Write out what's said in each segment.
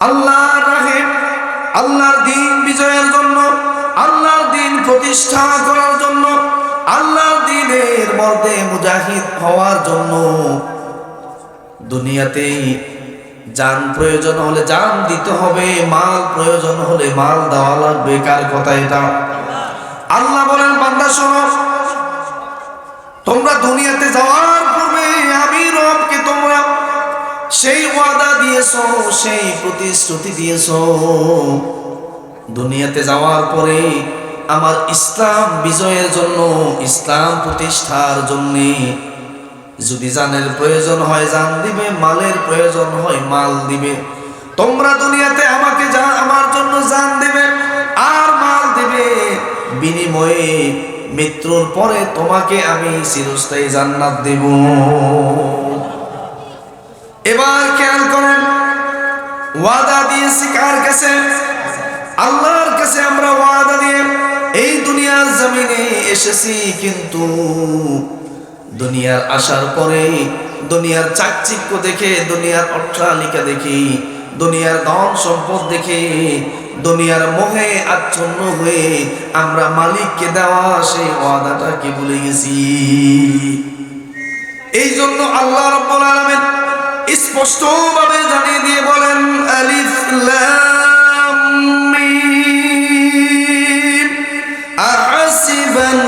আল্লাহর রাহে আল্লাহর দিন বিজয়ের জন্য, আল্লাহর দিন প্রতিষ্ঠা করার জন্য, আল্লাহর দিনের মধ্যে মুজাহিদ হওয়ার জন্য। দুনিয়াতে যান প্রয়োজন হলে যান দিতে হবে, মাল প্রয়োজন হলে মাল দেওয়া লাগবে, কার কথা এটা? আল্লাহ বলেন, বান্দা শোনো, তোমরা দুনিয়াতে যাওয়ার দিয়েছ, সেই প্রতিশ্রুতি দিয়েছ। দুনিয়াতে যাওয়ার পরে আমার ইসলাম বিজয়ের জন্য, ইসলাম প্রতিষ্ঠার জন্যে যদি জানের প্রয়োজন হয়, জান দিবে, মালের প্রয়োজন হয়, মাল দিবে। তোমরা দুনিয়াতে আমাকে যা, আমার জন্য জান দিবে আর মাল দিবে। বিনিময়ে মৃত্যুর পরে তোমাকে আমি চিরস্থায়ী জান্নাত দেব। এবার খেয়াল করেন ওয়াদা দিয়েছি কার কাছে? আল্লাহর কাছে আমরা ওয়াদা দিয়ে এই দুনিয়ার জমিনে এসেছি, কিন্তু দুনিয়ার আসার পরে, দুনিয়ার চাকচিক্য দেখে, দুনিয়ার অট্টালিকা দেখে, দুনিয়ার ধন সম্পদ দেখে, দুনিয়ার মোহে আচ্ছন্ন হয়ে আমরা মালিককে দেওয়া সেই ওয়াদাটাকে ভুলে গেছি। এই জন্য আল্লাহ রব্বুল আলামিন স্পষ্ট ভাবে জানিয়ে দিয়ে বলেন আলিফ লাম মিম। আহসিবান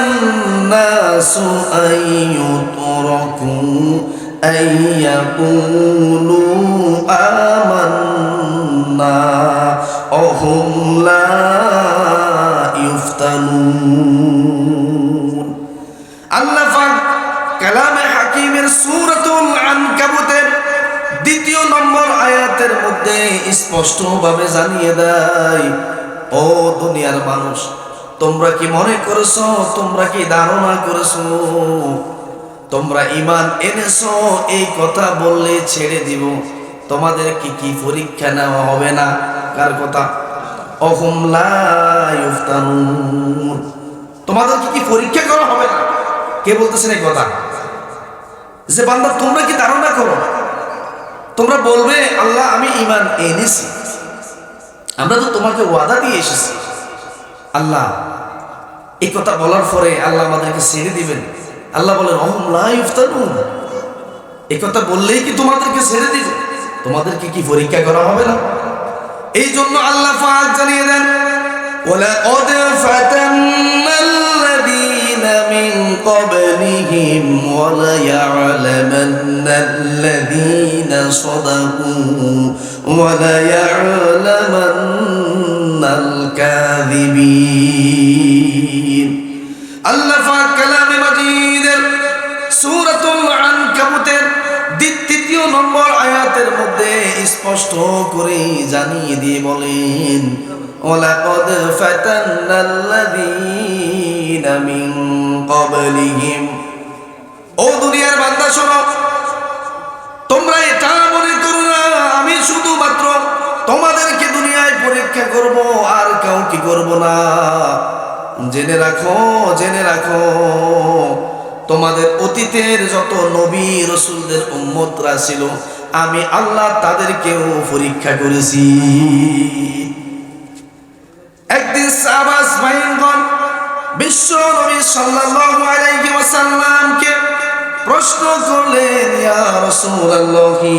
স্পষ্টভাবে জানিয়ে দেয়, ও দুনিয়ার মানুষ, তোমরা কি মনে করেছ? তোমরা কি ধারণা করেছ? তোমরা ইমান এনেছো? এই কথা বললে ছেড়ে দিব। তোমাদের কি কি পরীক্ষা নেওয়া হবে না? কার কথা? তোমাদের কি কি পরীক্ষা করা হবে না? কে বলতেছেন এই কথা? যে বান্দা তোমরা কি ধারণা করো? তোমরা বলবে, আল্লাহ, আমি ইমান এনেছি। আমরা তো তোমাকে ওয়াদা দিয়ে এসেছি। আল্লাহ, এই কথা বলার পরে আল্লাহ আমাদেরকে ছেড়ে দিবেন। আল্লাহ বলেন অহমলাইফতারুন এই কথা বললেই কি তোমাদেরকে ছেড়ে দিবে? তোমাদেরকে কি পরীক্ষা করা হবে না? এই জন্য আল্লাহ ফাজ জানিয়ে দেন من قبلهم وليعلمن الذين صدقوا وليعلمن الكاذبين আল্লাহ পাক কালামে মাজিদের সূরাতুল আনকাবুতের দ্বিতীয় নম্বর আয়াতের মধ্যে স্পষ্ট করে জানিয়ে দিয়ে বলেন ওয়ালাকাদ ফাতান্নাল্লাযীনা জেনে রাখো জেনে রাখো, তোমাদের অতীতের যত নবী রসুলদের উম্মতরা ছিল, আমি আল্লাহ তাদেরকেও পরীক্ষা করেছি। একদিন বিশ্ব নবী সাল্লাল্লাহু আলাইহি ওয়াসাল্লামকে প্রশ্ন করলেন, ইয়া রাসূলুল্লাহি?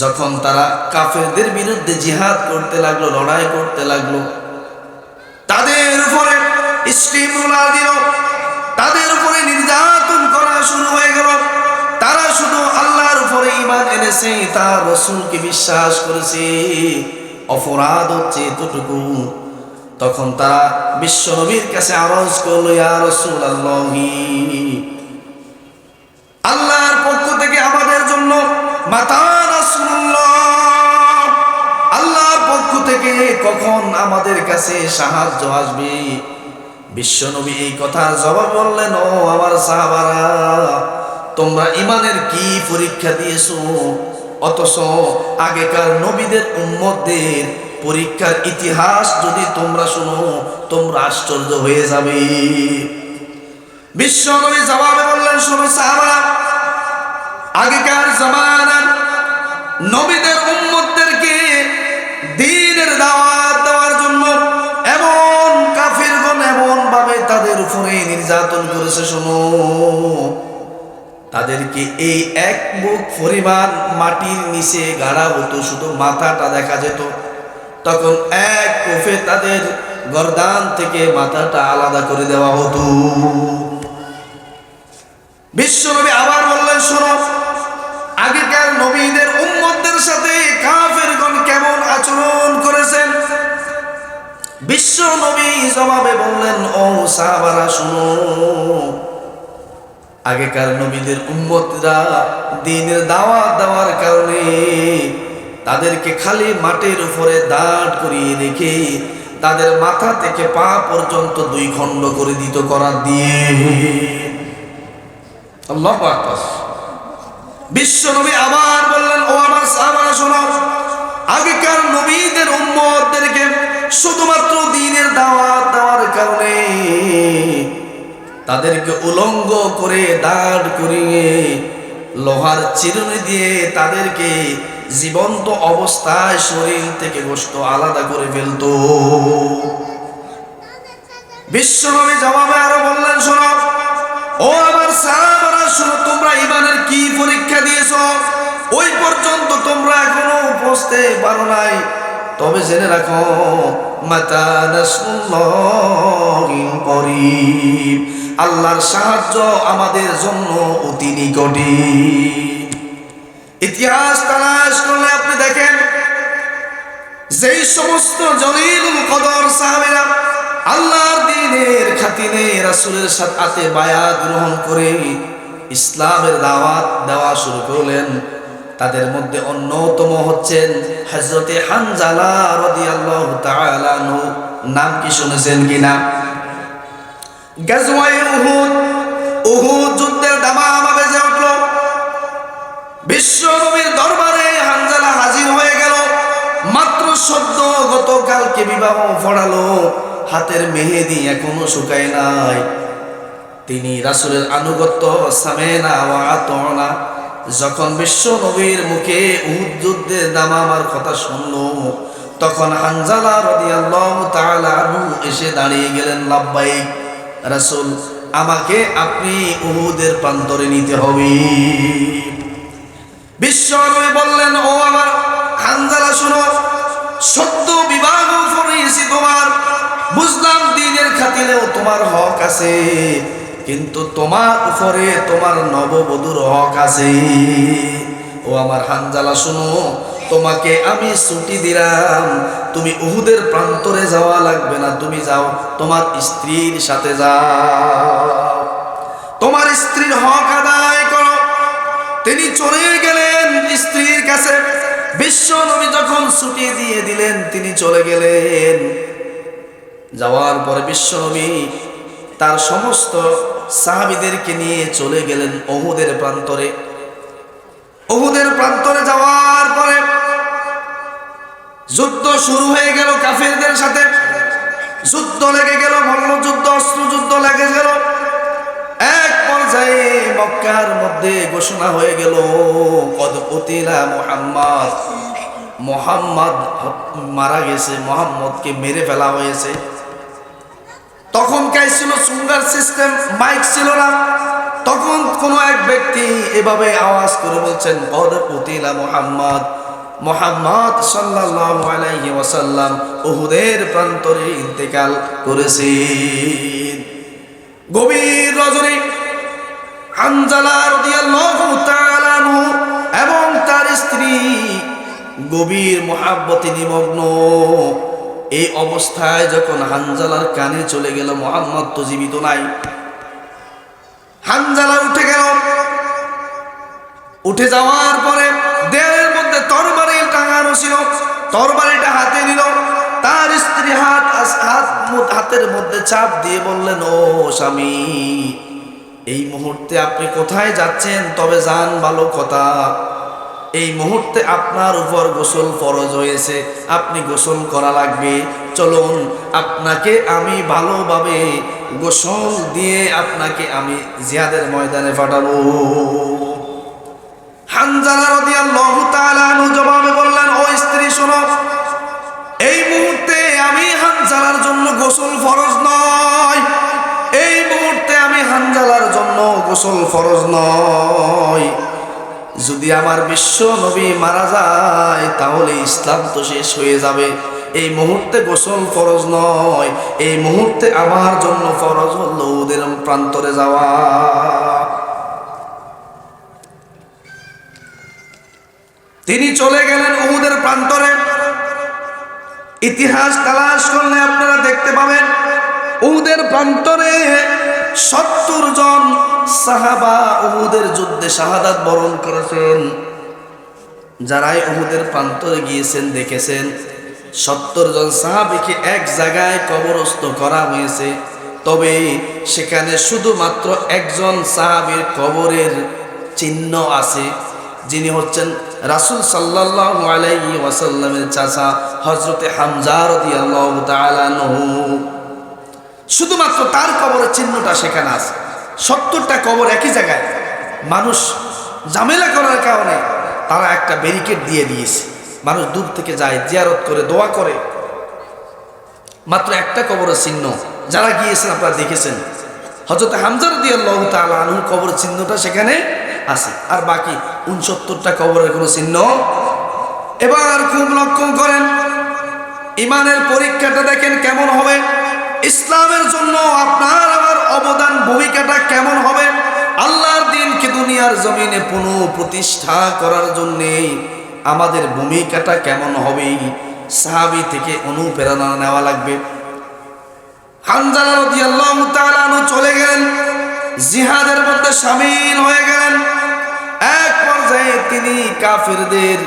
যখন তারা কাফেরদের বিরুদ্ধে জিহাদ করতে লাগল, লড়াই করতে লাগল, তাদের উপরে স্টিমুলা দিল, তাদের উপরে নির্যাতন করা শুরু হয়ে গেল। তারা শুধু আল্লাহর উপরে ইমান এনেছে, তার রসুলকে বিশ্বাস করেছে। অপরাধ হচ্ছে এতটুকু। তখন তারা বিশ্ব নবীর কাছে আরজ করল, ইয়া আল্লাহর পক্ষ থেকে আমাদের জন্য আল্লাহর পক্ষ থেকে কখন আমাদের কাছে সাহায্য আসবে? বিশ্বনবী এই কথা জবাব বললেন, ও আমার সাহাবারা, তোমরা ইমানের কি পরীক্ষা দিয়েছ? অথচ আগেকার নবীদের উম্মতদের পরীক্ষার ইতিহাস যদি তোমরা শুনো, তোমরা আশ্চর্য হয়ে যাবে। বিশ্বনবী জবাবে বললেন, শোনো সাহাবারা, আগেকার জামানার নবীদের উম্মতদেরকে দিনের দাওয়াত দেওয়ার জন্য এমন কাফিরগণ এমন ভাবে তাদের উপরে নির্যাতন করেছে, শোনো। তাদেরকে এই এক মুখ পরিমাণ মাটির নিচে গাড়া হতো, শুধু মাথাটা দেখা যেত। তখন এক কোফে তাদের গরদান থেকে মাথাটা আলাদা করে দেওয়া হতো। বিশ্বনবী আবার বললেন, শোনো, আগেকার নবীদের উম্মতদের সাথে কাফেরগণ কেমন আচরণ করেছেন? বিশ্ব নবী জবাবে বললেন, ও সাহাবারা, শুনো, আগেকার নবীদের উম্মতরা দিনের দাওয়াত দেওয়ার কারণে তাদেরকে খালি মাটির উপরে দাঁড় করিয়ে রেখে তাদের মাথা থেকে পা পর্যন্ত দুই খণ্ড করে দিত করার দিয়ে। আল্লাহ আকবার। বিশ্ব নবী আবার বললেন, ও আমার সাহাবারা, শোনো, আগেকার নবীদের উম্মতদেরকে শুধুমাত্র দিনের দাওয়াত দেওয়ার কারণে তাদেরকে উলঙ্গ করে দাঁড় করিয়ে লোহার চিরুনি দিয়ে তাদেরকে জীবন্ত অবস্থায় শরীর থেকে গোস্ত আলাদা করে ফেলতো। বিশ্বনবী জবাবে আরও বললেন, শোনো, ও আমার সাহাবারা, শোনো, তোমরা ইমানের কি পরীক্ষা দিয়েছ? ওই পর্যন্ত তোমরা এখনও পৌঁছতে পারো নাই। তবে জেনে রাখো, মাতা করিব। আল্লাহর সাহায্য আমাদের জন্য অতি নিকটে। ইতিহাস দেখেন যেই সমস্ত জলিলুল কদর সাহাবেরা আল্লাহর দিনের খাতিরে রাসূলের সাথে বায়াত গ্রহণ করে ইসলামের দাওয়াত দেওয়া শুরু করলেন, তাদের মধ্যে অন্যতম হচ্ছেন হযরতে হানজালা রাদিয়াল্লাহু তাআলা নাম কি শুনেছেন কিনা গাজওয়ায়ে উহুদ উহুদ যুদ্ধের দামামা বেজে উঠল। বিশ্ব নবীর দরবারে সদ্য গতকালকে বিবাহ পড়ালো হাতের মেহেদি এখনও শুকায় নাই। তিনি রাসুলের আনুগত্য সামেনা যখন বিশ্ব নবীর মুখে উহুদ যুদ্ধের দামামার কথা শুনল, তখন হানজালা রাদিয়াল্লাহু তাআলা এসে দাঁড়িয়ে গেলেন, লাব্বাইক, রাসূল, আমাকে আপনি উহুদের প্রান্তরে নিতে হবে। খাতিরেও তোমার হক আছে। কিন্তু তোমার উপরে তোমার নববধূর হক আছে। ও আমার হানজালা, শুনো, তোমাকে আমি ছুটি দিলাম। তুমি উহুদের প্রান্তরে যাওয়া লাগবে না, তুমি যাও, তোমার স্ত্রীর সাথে যাও। তোমার স্ত্রীর হক আদায় করো। তিনি চলে গেলেন স্ত্রীর কাছে। বিশ্ব নবী যখন ছুটি দিয়ে দিলেন, তিনি চলে গেলেন। যাওয়ার পরে বিশ্ব নবী তার সমস্ত সাহাবিদেরকে নিয়ে চলে গেলেন অহুদের প্রান্তরে। অহুদের প্রান্তরে যাওয়ার পরে যুদ্ধ শুরু হয়ে গেল কাফেরদের সাথে। যুদ্ধ লেগে গেল মল্লযুদ্ধ অস্ত্র যুদ্ধ লেগে গেল। এক পর্যায়ে মক্কার মধ্যে ঘোষণা হয়ে গেল, কদ উতিলা মোহাম্মদ। মোহাম্মদ মারা গেছে, মোহাম্মদকে মেরে ফেলা হয়েছে। তখন কাই ছিল সুন্দর সিস্টেম, মাইক ছিল না। তখন কোন এক ব্যক্তি এভাবে আওয়াজ করে বলছেন উতিলা মোহাম্মদ মোহাম্মদ সাল্লাল্লাহু ওয়াসাল্লাম প্রান্তরে ইন্তেকাল করেছেন গভীর রজনী হানজালা এবং তার স্ত্রী গভীর মহাব্বতে নিমগ্ন। এই অবস্থায় যখন হানজালার কানে চলে গেল, মোহাম্মদ তো জীবিত নাই। হানজালা উঠে গেল। উঠে যাওয়ার পরে দেহের মধ্যে তরবারি টাঙানো ছিল। তরবারিটা হাতে নিল। তার স্ত্রী হাত হাত হাতের মধ্যে চাপ দিয়ে বললেন, ও স্বামী, এই মুহূর্তে আপনি কোথায় যাচ্ছেন? তবে যান, ভালো কথা। এই মুহূর্তে আপনার উপর গোসল ফরজ হয়েছে, আপনি গোসল করা লাগবে। চলুন, আপনাকে আমি ভালোভাবে গোসল দিয়ে আপনাকে আমি জিয়াদের ময়দানে পাঠাবো। হানজালা রাদিয়াল্লাহু তাআলা জবাবে বললেন, ও স্ত্রী, শোনো, এই মুহূর্তে আমি হানজালার জন্য গোসল ফরজ নয়। এই মুহূর্তে আমি হানজালার জন্য গোসল ফরজ নয়। যদি আমার বিশ্ব নবী মারা যায়, তাহলে ইসলাম তো শেষ হয়ে যাবে। এই মুহূর্তে গোসল ফরজ নয়, এই মুহূর্তে আমার জন্য ফরজ হলো ওদের প্রান্তরে যাওয়া। তিনি চলে গেলেন উহুদের প্রান্তরে। ইতিহাস তালাশ করলে আপনারা দেখতে পাবেন, উহুদের প্রান্তরে সত্তর জন সাহাবা উহুদের যুদ্ধে শাহাদাত বরণ করেছেন। যারাই উহুদের প্রান্তরে গিয়েছেন, দেখেছেন, সত্তর জন সাহাবিকে এক জায়গায় কবরস্থ করা হয়েছে। তবে সেখানে শুধুমাত্র একজন সাহাবীর কবরের চিহ্ন আছে, যিনি হচ্ছেন রাসুল সাল্লাহ আলাইহি ওয়াসাল্লামের চাচা হজরতে হামজা রাদিয়াল্লাহু তাআলা শুধুমাত্র তার কবরের চিহ্নটা সেখানে আছে। সত্তরটা কবর একই জায়গায়। মানুষ ঝামেলা করার কারণে তারা একটা ব্যারিকেড দিয়ে দিয়েছে। মানুষ দূর থেকে যায়, জিয়ারত করে, দোয়া করে। মাত্র একটা কবরের চিহ্ন। যারা গিয়েছেন আপনারা দেখেছেন। হজরত হামজার দিয়ে আল্লাহ তালা আনহুর কবর চিহ্নটা সেখানে আছে। আর বাকি উনসত্তরটা কবরের কোনো চিহ্ন। এবার খুব লক্ষ্য করেন, ইমানের পরীক্ষাটা দেখেন কেমন হবে। ইসলামের জন্য আপনার অবদান ভূমিকাটা কেমন হবে? আল্লাহর দিনকে দুনিয়ার জমিনে পুনঃ প্রতিষ্ঠা করার জন্যে আমাদের ভূমিকাটা কেমন হবে? সাহাবি থেকে অনুপ্রেরণা নেওয়া লাগবে। চলে গেলেন। জিহাদের মধ্যে সামিল হয়ে গেলেন। এক পর্যায়ে তিনি কাফিরদের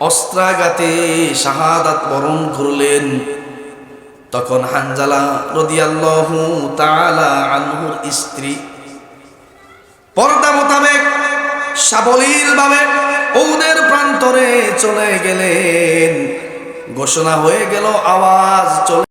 অস্ত্রাঘাতে শাহাদাত বরণ করলেন। তখন হানজালা রদিয়াল্লাহু তাআলা আনহুর স্ত্রী পর্দা মোতাবেক সাবলীল ভাবে ওদের প্রান্তরে চলে গেলেন। ঘোষণা হয়ে গেল, আওয়াজ চলে